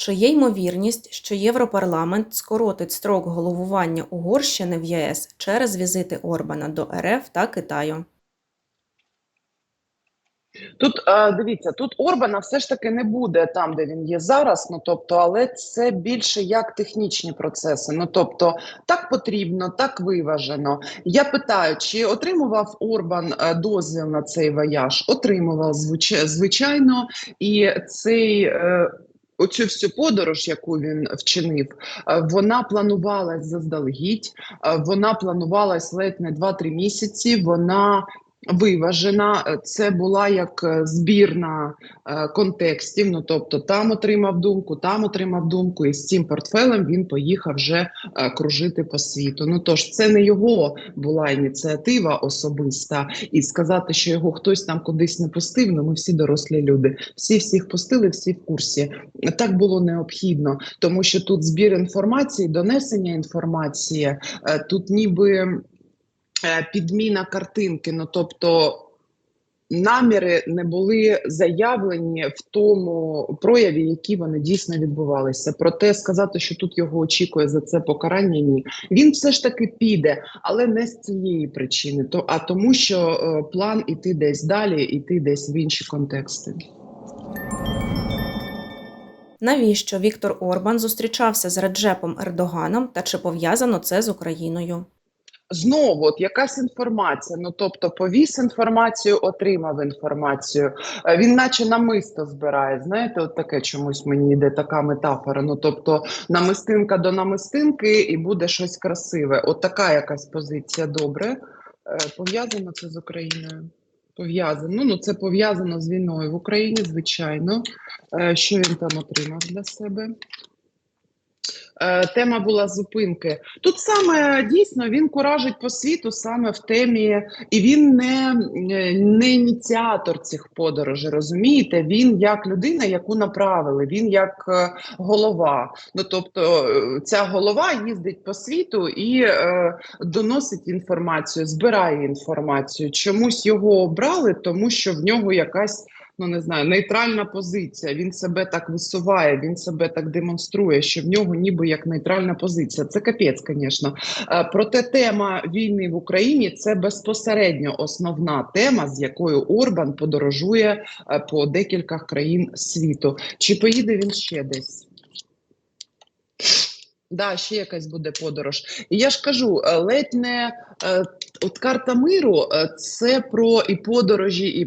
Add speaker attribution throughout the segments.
Speaker 1: чи є ймовірність, що Європарламент скоротить строк головування Угорщини в ЄС через візити Орбана до РФ та Китаю?
Speaker 2: Тут е, дивіться, тут Орбана все ж таки не буде там, де він є зараз. Ну тобто, але це більше як технічні процеси. Ну тобто, так потрібно, так виважено. Я питаю, чи отримував Орбан е, дозвіл на цей вояж? Отримував звичайно, і цей. Оцю всю подорож, яку він вчинив, е, вона планувалась заздалегідь. е, Вона планувалась ледь не 2-3 місяці. Вона виважена. Це була як е, збірна е, контекстів. Ну тобто, там отримав думку, там отримав думку, і з цим портфелем він поїхав вже е, кружити по світу. Ну тож це не його була ініціатива особиста, і сказати, що його хтось там кудись не пустив. Ну ми всі дорослі люди. Всі всіх пустили, всі в курсі. Так було необхідно, тому що тут збір інформації, донесення інформації, тут ніби підміна картинки. Ну тобто наміри не були заявлені в тому прояві, які вони дійсно відбувалися. Проте сказати, що тут його очікує за це покарання, ні. Він все ж таки піде, але не з цієї причини, то а тому, що е, план іти десь далі, іти десь в інші контексти.
Speaker 1: Навіщо Віктор Орбан зустрічався з Реджепом Ердоганом та чи пов'язано це з Україною?
Speaker 2: Знову от якась інформація. Ну тобто, повіс інформацію, отримав інформацію. Е, Він, наче намисто збирає. Знаєте, от таке чомусь мені йде така метафора. Ну тобто, намистинка до намистинки, і буде щось красиве. От така якась позиція. Добре. Е, Пов'язано це з Україною. Пов'язано. Ну це пов'язано з війною в Україні, звичайно. Е, Що він там отримав для себе? Е, Тема була зупинки. Тут саме дійсно він куражить по світу саме в темі, і він не, не ініціатор цих подорожей. Розумієте? Він як людина, яку направили, він як е, голова. Ну тобто, е, ця голова їздить по світу і е, доносить інформацію, збирає інформацію. Чомусь його обрали, тому що в нього якась ну не знаю, нейтральна позиція. Він себе так висуває, він себе так демонструє, що в нього ніби як нейтральна позиція. Це капець, звісно. Е, Проте тема війни в Україні це безпосередньо основна тема, з якою Орбан подорожує е, по декілька країн світу. Чи поїде він ще десь? Да, ще якась буде подорож. І я ж кажу, е, ледь не е, от карта миру е, це про і подорожі, і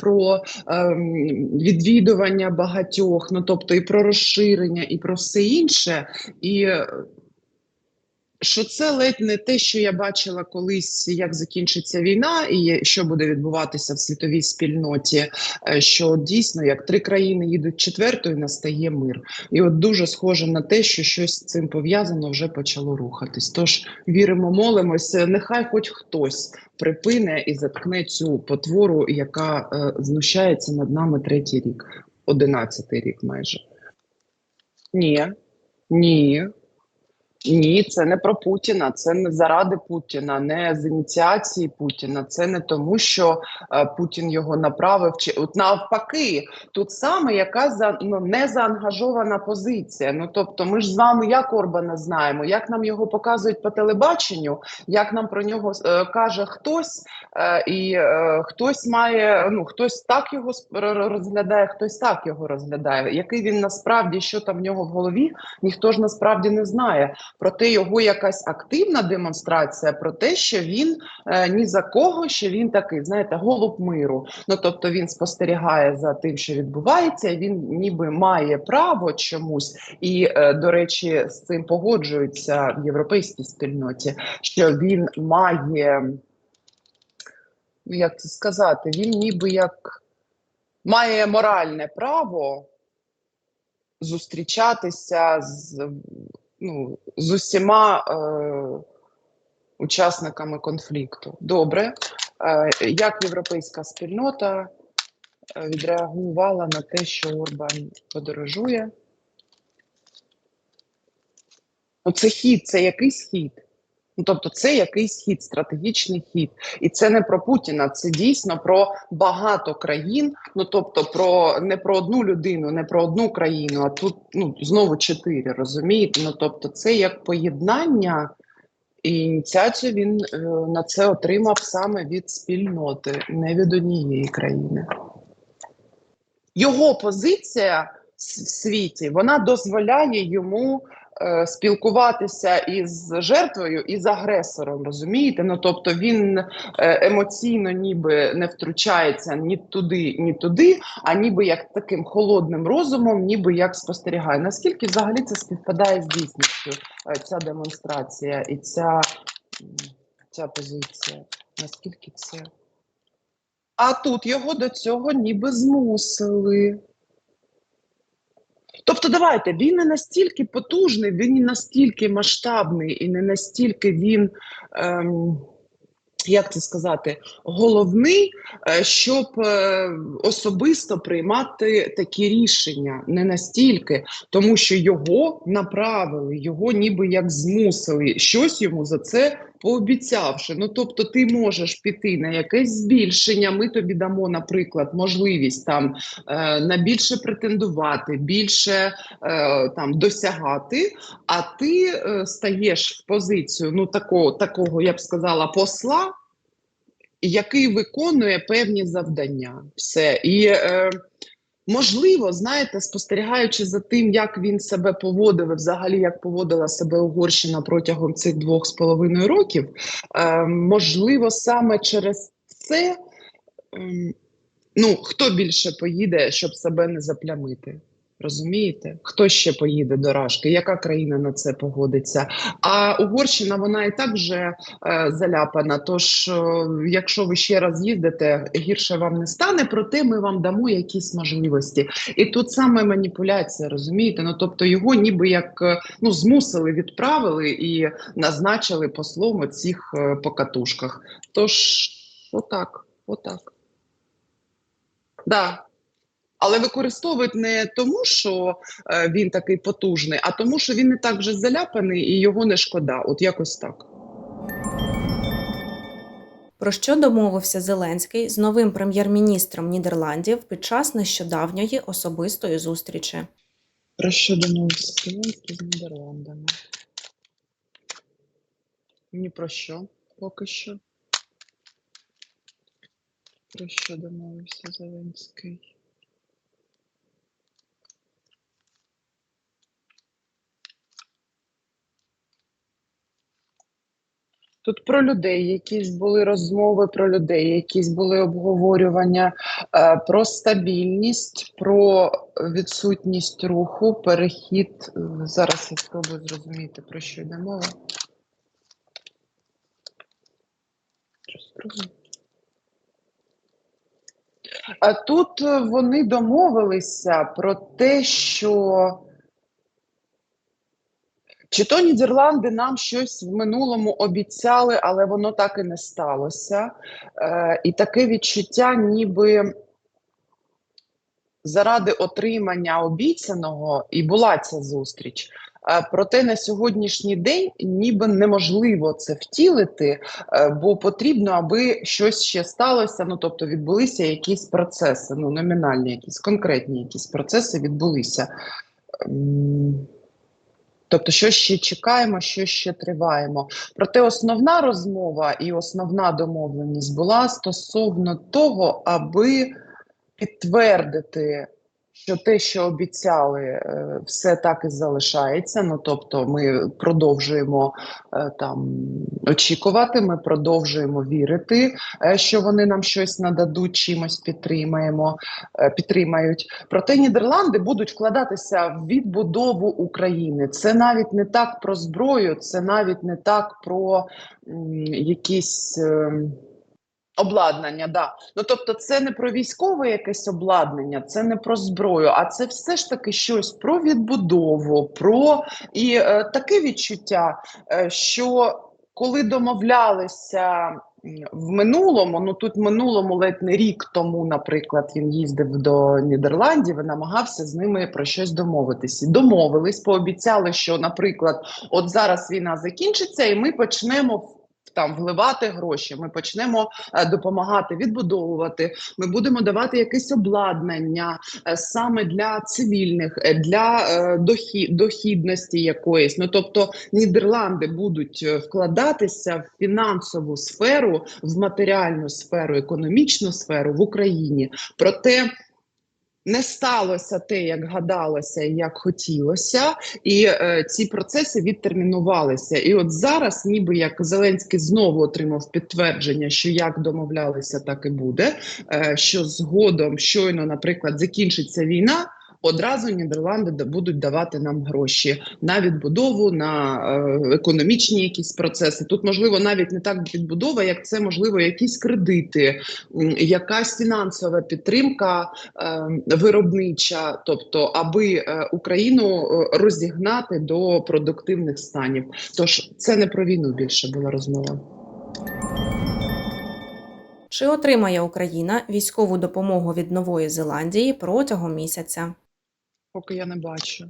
Speaker 2: про ем, відвідування багатьох, ну тобто і про розширення, і про все інше. І що це ледь не те, що я бачила колись, як закінчиться війна, і що буде відбуватися в світовій спільноті. е, Що дійсно, як три країни їдуть четвертою, настає мир. І от дуже схоже на те, що щось з цим пов'язано вже почало рухатись. Тож віримо, молимося. Нехай хоч хтось припине і заткне цю потвору, яка е, знущається над нами третій рік, одинадцятий рік майже. Ні, ні. Ні, це не про Путіна, це не заради Путіна, не з ініціації Путіна. Це не тому, що е, Путін його направив. Чи от навпаки, тут саме яка за ну не заангажована позиція. Ну тобто, ми ж з вами як Орбана знаємо, як нам його показують по телебаченню, як нам про нього е, каже хтось, е, і е, хтось має ну хтось так його розглядає, хтось так його розглядає. Який він насправді що там в нього в голові, ніхто ж насправді не знає. Проте його якась активна демонстрація про те, що він е, ні за кого, що він такий, знаєте, голуб миру. Ну тобто він спостерігає за тим, що відбувається, він ніби має право чомусь, і е, до речі, з цим погоджуються в європейській спільноті, що він має, ну як це сказати, він ніби як має моральне право зустрічатися з ну, з усіма е, учасниками конфлікту. Добре. Е, як європейська спільнота е, відреагувала на те, що Орбан подорожує? Ну, це хід, це якийсь хід. Ну, тобто, це якийсь хід, стратегічний хід, і це не про Путіна, це дійсно про багато країн. Ну тобто, про не про одну людину, не про одну країну, а тут ну знову чотири. Розумієте? Ну тобто, це як поєднання, і ініціацію він е, на це отримав саме від спільноти, не від однієї країни. Його позиція в світі вона дозволяє йому е, спілкуватися із жертвою і з агресором. Розумієте? Ну тобто він е, емоційно ніби не втручається ні туди, ні туди, а ніби як таким холодним розумом, ніби як спостерігає. Наскільки взагалі це співпадає з дійсністю? е, Ця демонстрація і ця, ця позиція? Наскільки це? А тут його до цього ніби змусили. Тобто, давайте, він не настільки потужний, він не настільки масштабний і не настільки він, ем, як це сказати, головний, е, щоб е, особисто приймати такі рішення. Не настільки, тому що його направили, його ніби як змусили, щось йому за це пообіцявши. Ну тобто, ти можеш піти на якесь збільшення. Ми тобі дамо, наприклад, можливість там е, на більше претендувати, більше е, там досягати. А ти е, стаєш в позицію ну такого, такого, я б сказала, посла. Який виконує певні завдання, все і е, можливо, знаєте, спостерігаючи за тим, як він себе поводив, взагалі як поводила себе Угорщина протягом цих двох з половиною років, е, можливо, саме через це ем, ну хто більше поїде, щоб себе не заплямити? Розумієте, хто ще поїде до Рашки? Яка країна на це погодиться? А Угорщина вона і так вже е, заляпана. Тож, е, якщо ви ще раз їздите, гірше вам не стане, проте ми вам дамо якісь можливості. І тут саме маніпуляція, розумієте? Ну тобто його ніби як е, ну змусили, відправили і назначили послом у цих е, покатушках. Тож, отак, отак. Да. Але використовують не тому, що е, він такий потужний, а тому, що він не так вже заляпаний і його не шкода. От якось так.
Speaker 1: Про що домовився Зеленський з новим прем'єр-міністром Нідерландів під час нещодавньої особистої зустрічі?
Speaker 2: Про що домовився Зеленський з Нідерландами? Ні про що поки що. Про що домовився Зеленський? Тут про людей якісь були розмови про людей, якісь були обговорювання е, про стабільність, про відсутність руху, перехід. Зараз я спробую зрозуміти, про що йде мова. А тут вони домовилися про те, що чи то Нідерланди нам щось в минулому обіцяли, але воно так і не сталося. Е, і таке відчуття, ніби заради отримання обіцяного і була ця зустріч. Е, Проте на сьогоднішній день ніби неможливо це втілити, е, бо потрібно, аби щось ще сталося. Ну тобто відбулися якісь процеси, ну номінальні, якісь конкретні якісь процеси відбулися. Тобто, що ще чекаємо, що ще триваємо. Проте основна розмова і основна домовленість була стосовно того, аби підтвердити, що те, що обіцяли, е, все так і залишається. Ну тобто, ми продовжуємо е, там очікувати, ми продовжуємо вірити, е, що вони нам щось нададуть, чимось підтримаємо, підтримають. Проте Нідерланди будуть вкладатися в відбудову України. Це навіть не так про зброю, це навіть не так про якісь. ем, Обладнання, да. Ну тобто, це не про військове якесь обладнання, це не про зброю, а це все ж таки щось про відбудову, про і е, таке відчуття, е, що коли домовлялися В минулому, ну тут минулому ледь не рік тому, наприклад, він їздив до Нідерландів і намагався з ними про щось домовитися. Домовились, пообіцяли, що, наприклад, от зараз війна закінчиться, і ми почнемо там вливати гроші. Ми почнемо е, допомагати відбудовувати. Ми будемо давати якесь обладнання е, саме для цивільних, е, для дохідності якоїсь. Ну тобто Нідерланди будуть вкладатися в фінансову сферу, в матеріальну сферу, економічну сферу в Україні. Проте не сталося те, як гадалося, як хотілося, і е, ці процеси відтермінувалися. І от зараз, ніби як Зеленський знову отримав підтвердження, що як домовлялися, так і буде. Е, що згодом, щойно, наприклад, закінчиться війна. Одразу Нідерланди будуть давати нам гроші на відбудову, на е, економічні якісь процеси. Тут можливо навіть не так відбудова, як це можливо якісь кредити, якась фінансова підтримка е, виробнича, тобто аби е, Україну розігнати до продуктивних станів. Тож це не про війну більше була розмова.
Speaker 1: Чи отримає Україна військову допомогу від Нової Зеландії протягом місяця?
Speaker 2: Поки я не бачу.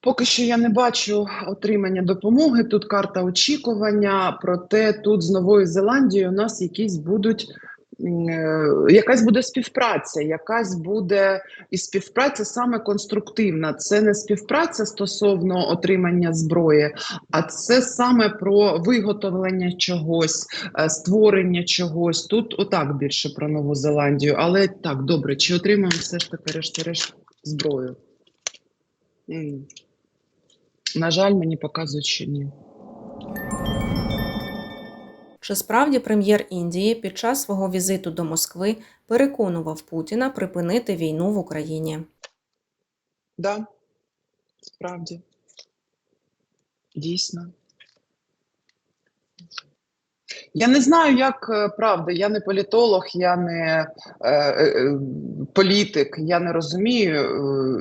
Speaker 2: Поки що я не бачу отримання допомоги. Тут карта очікування. Проте тут з Новою Зеландією у нас якісь будуть. Е, Якась буде співпраця, якась буде і співпраця саме конструктивна. Це не співпраця стосовно отримання зброї, а це саме про виготовлення чогось, е, створення чогось. Тут отак більше про Нову Зеландію. Але так, добре, чи отримаємо все ж таки решті-решт зброю? На жаль, мені показують, що ні.
Speaker 1: Чи справді прем'єр Індії під час свого візиту до Москви переконував Путіна припинити війну в Україні?
Speaker 2: Да, справді. Дійсно. Я не знаю, як е, правда, я не політолог, я не е, е, політик, я не розумію,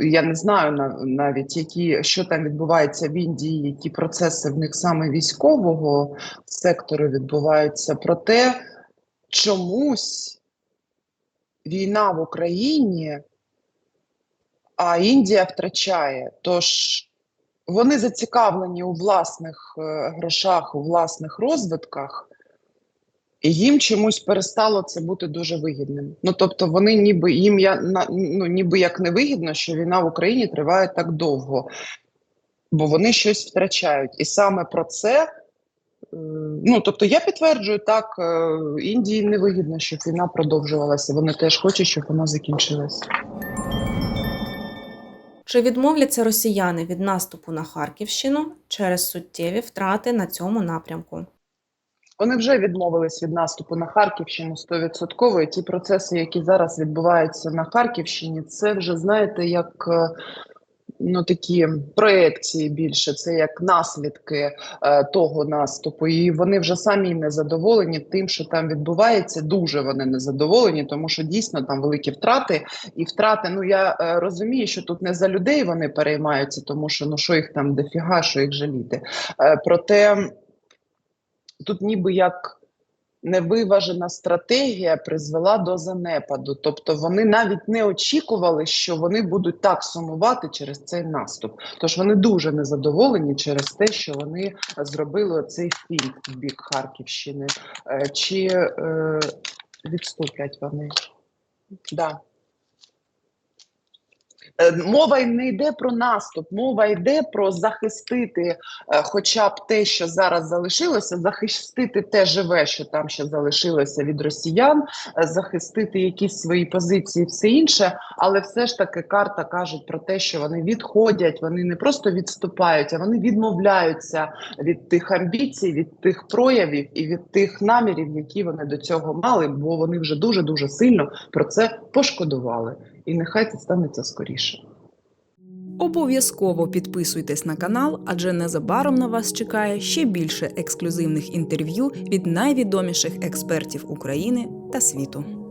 Speaker 2: е, я не знаю на- навіть, які, що там відбувається в Індії, які процеси в них саме військового сектору відбуваються. Проте чомусь війна в Україні, а Індія втрачає. Тож вони зацікавлені у власних е, грошах, у власних розвитках, і їм чомусь перестало це бути дуже вигідним. Ну тобто, вони ніби їм я ну ніби як не вигідно, що війна в Україні триває так довго, бо вони щось втрачають. І саме про це. е, Ну, тобто я підтверджую так, е, Індії не вигідно, щоб війна продовжувалася. Вони теж хочуть, щоб вона закінчилася.
Speaker 1: Чи відмовляться росіяни від наступу на Харківщину через суттєві втрати на цьому напрямку?
Speaker 2: Вони вже відмовились від наступу на Харківщину 100%. І ті процеси, які зараз відбуваються на Харківщині, це вже знаєте, як е, ну такі проекції більше, це як наслідки е, того наступу. І вони вже самі не задоволені тим, що там відбувається. Дуже вони не задоволені, тому що дійсно там великі втрати. І втрати, ну я е, розумію, що тут не за людей вони переймаються, тому що ну що їх там дофіга, що їх жаліти. Е, проте тут ніби як невиважена стратегія призвела до занепаду. Тобто вони навіть не очікували, що вони будуть так сумувати через цей наступ. Тож вони дуже незадоволені через те, що вони зробили цей фінт в бік Харківщини. Е, Чи е, відступлять вони? Да. Е, Мова не йде про наступ, мова йде про захистити е, хоча б те, що зараз залишилося, захистити те живе, що там ще залишилося від росіян, е, захистити якісь свої позиції, все інше. Але все ж таки карта кажуть про те, що вони відходять, вони не просто відступають, а вони відмовляються від тих амбіцій, від тих проявів і від тих намірів, які вони до цього мали, бо вони вже дуже дуже сильно про це пошкодували. І нехай це станеться скоріше.
Speaker 3: Обов'язково підписуйтесь на канал, адже незабаром на вас чекає ще більше ексклюзивних інтерв'ю від найвідоміших експертів України та світу.